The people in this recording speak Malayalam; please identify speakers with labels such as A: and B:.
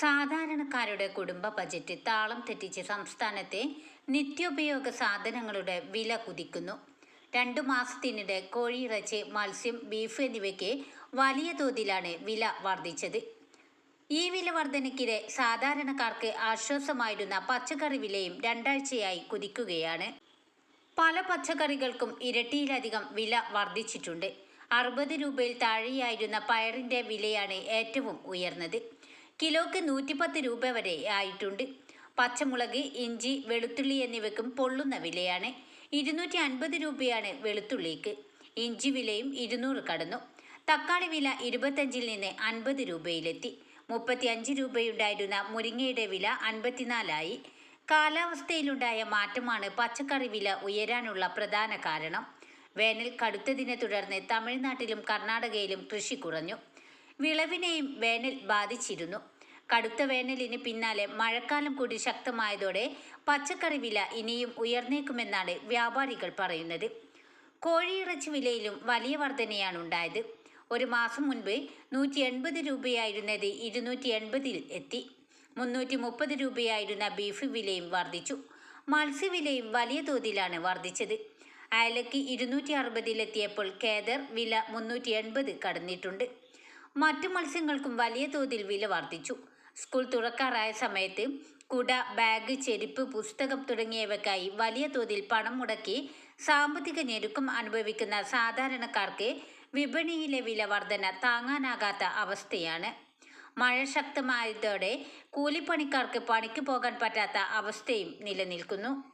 A: സാധാരണക്കാരുടെ കുടുംബ ബജറ്റ് താളം തെറ്റിച്ച് സംസ്ഥാനത്തെ നിത്യോപയോഗ സാധനങ്ങളുടെ വില കുതിക്കുന്നു. രണ്ടു മാസത്തിനിടെ കോഴിയിറച്ചി മത്സ്യം ബീഫ് എന്നിവയ്ക്ക് വലിയ തോതിലാണ് വില വർദ്ധിച്ചത്. ഈ വില വർധനയ്ക്കിടെ സാധാരണക്കാർക്ക് ആശ്വാസമായിരുന്ന പച്ചക്കറി വിലയും രണ്ടാഴ്ചയായി കുതിക്കുകയാണ്. പല പച്ചക്കറികൾക്കും ഇരട്ടിയിലധികം വില വർദ്ധിച്ചിട്ടുണ്ട്. അറുപത് രൂപയിൽ താഴെയായിരുന്ന പയറിന്റെ വിലയാണ് ഏറ്റവും ഉയർന്നത്. കിലോക്ക് നൂറ്റിപ്പത്ത് രൂപ വരെ ആയിട്ടുണ്ട്. പച്ചമുളക് ഇഞ്ചി വെളുത്തുള്ളി എന്നിവയ്ക്കും പൊള്ളുന്ന വിലയാണ്. ഇരുന്നൂറ്റി അൻപത് രൂപയാണ് വെളുത്തുള്ളിക്ക്. ഇഞ്ചി വിലയും ഇരുന്നൂറ് കടന്നു. തക്കാളി വില ഇരുപത്തഞ്ചിൽ നിന്ന് അൻപത് രൂപയിലെത്തി. മുപ്പത്തി അഞ്ച് രൂപയുണ്ടായിരുന്ന മുരിങ്ങയുടെ വില അൻപത്തിനാലായി. കാലാവസ്ഥയിലുണ്ടായ മാറ്റമാണ് പച്ചക്കറി വില ഉയരാനുള്ള പ്രധാന കാരണം. വേനൽ കടുത്തതിനെ തുടർന്ന് തമിഴ്നാട്ടിലും കർണാടകയിലും കൃഷി കുറഞ്ഞു. വിളവിനെയും വേനൽ ബാധിച്ചിരുന്നു. കടുത്ത വേനലിന് പിന്നാലെ മഴക്കാലം കൂടി ശക്തമായതോടെ പച്ചക്കറി വില ഇനിയും ഉയർന്നേക്കുമെന്നാണ് വ്യാപാരികൾ പറയുന്നത്. കോഴിയിറച്ചി വിലയിലും വലിയ വർധനയാണ് ഉണ്ടായത്. ഒരു മാസം മുൻപ് നൂറ്റി എൺപത് രൂപയായിരുന്നത് ഇരുന്നൂറ്റി എൺപതിൽ എത്തി. മുന്നൂറ്റി മുപ്പത് രൂപയായിരുന്ന ബീഫ് വിലയും വർദ്ധിച്ചു മത്സ്യവിലയും വലിയ തോതിലാണ് വർദ്ധിച്ചത് അയലക്ക് ഇരുന്നൂറ്റി അറുപതിലെത്തിയപ്പോൾ കേദർ വില മുന്നൂറ്റി എൺപത് കടന്നിട്ടുണ്ട്. മറ്റു മത്സ്യങ്ങൾക്കും വലിയ തോതിൽ വില വർദ്ധിച്ചു. സ്കൂൾ തുറക്കാറായ സമയത്ത് കുട ബാഗ് ചെരുപ്പ് പുസ്തകം തുടങ്ങിയവയ്ക്കായി വലിയ തോതിൽ പണം മുടക്കി സാമ്പത്തിക ഞെരുക്കം അനുഭവിക്കുന്ന സാധാരണക്കാർക്ക് വിപണിയിലെ വില വർധന താങ്ങാനാകാത്ത അവസ്ഥയാണ്. മഴ ശക്തമായതോടെ കൂലിപ്പണിക്കാർക്ക് പണിക്ക് പോകാൻ പറ്റാത്ത അവസ്ഥയും നിലനിൽക്കുന്നു.